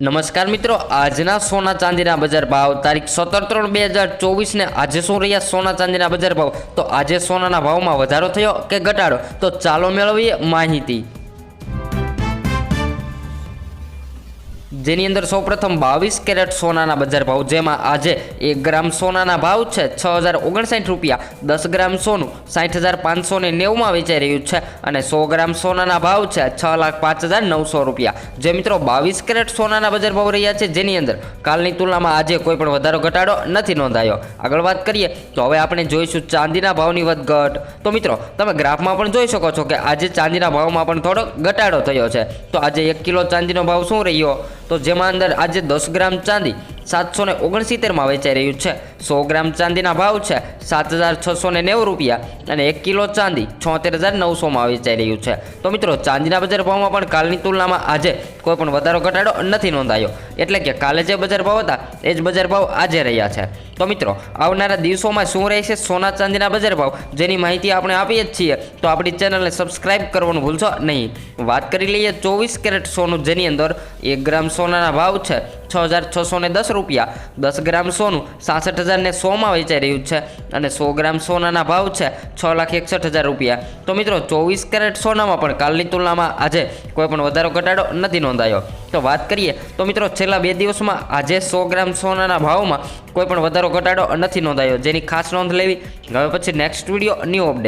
નમસ્કાર મિત્રો, આજના સોના ચાંદીના બજાર ભાવ તારીખ સત્તર ત્રણ બે હજાર ચોવીસને આજે શું રહ્યા સોના ચાંદીના બજાર ભાવ? તો આજે સોનાના ભાવમાં વધારો થયો કે ઘટાડો? તો ચાલો મેળવીએ માહિતી. જેની અંદર સૌપ્રથમ બાવીસ કેરેટ સોનાના બજાર ભાવ, જેમાં આજે એક ગ્રામ સોનાના ભાવ છે છ હજાર ઓગણસાઠ રૂપિયા, દસ ગ્રામ સોનું સાઠ હજાર પાંચસો ને નેવુંમાં વેચાઈ રહ્યું છે અને સો ગ્રામ સોનાના ભાવ છે છ લાખ પાંચ હજાર નવસો રૂપિયા. જે મિત્રો બાવીસ કેરેટ સોનાના બજાર ભાવ રહ્યા છે, જેની અંદર કાલની તુલનામાં આજે કોઈ પણ વધારો, ઘટાડો નથી નોંધાયો. આગળ વાત કરીએ, તો હવે આપણે જોઈશું ચાંદીના ભાવની વધઘટ. તો મિત્રો, તમે ગ્રાફમાં પણ જોઈ શકો છો કે આજે ચાંદીના ભાવમાં પણ થોડો ઘટાડો થયો છે. તો આજે એક કિલો ચાંદીનો ભાવ શું રહ્યો? તો જેમાં અંદર આજે દસ ગ્રામ ચાંદી સાતસો ને ઓગણસિત્તેરમાં વેચાઈ રહ્યું છે. સો ગ્રામ ચાંદીના ભાવ છે સાત હજાર છસો ને નેવું રૂપિયા અને એક કિલો ચાંદી છોતેર હજાર નવસોમાં વેચાઈ રહ્યું છે. તો મિત્રો, ચાંદીના બજાર ભાવમાં પણ કાલની તુલનામાં આજે કોઈ પણ વધારો, ઘટાડો નથી નોંધાયો. એટલે કે કાલે જે બજાર ભાવ હતા, એ જ બજાર ભાવ આજે રહ્યા છે. તો મિત્રો, આવનારા દિવસોમાં શું રહેશે સોના ચાંદીના બજાર ભાવ? જેની માહિતી આપણે આપીએ જ છીએ. તો આપણી ચેનલને સબસ્ક્રાઇબ કરવાનું ભૂલશો નહીં. વાત કરી લઈએ ચોવીસ કેરેટ સોનું, જેની અંદર એક ગ્રામ સોનાના ભાવ છે છ હજાર છસો ને દસ રૂપિયા. દસ ગ્રામ સોનું સાસઠ હજાર ને સોમાં વેચાઈ રહ્યું છે અને સો ગ્રામ સોનાના ભાવ છે છ લાખ એકસઠ હજાર રૂપિયા. તો મિત્રો, ચોવીસ કેરેટ સોનામાં પણ કાલની તુલનામાં આજે કોઈ પણ વધારો ઘટાડો નથી નોંધાયો. તો વાત કરીએ, તો મિત્રો, છેલ્લા બે દિવસમાં આજે સો ગ્રામ સોનાના ભાવમાં કોઈ પણ વધારો ઘટાડો નથી નોંધાયો. જેની ખાસ નોંધ લેવી, હવે પછી નેક્સ્ટ વીડિયો ન્યૂ અપડેટ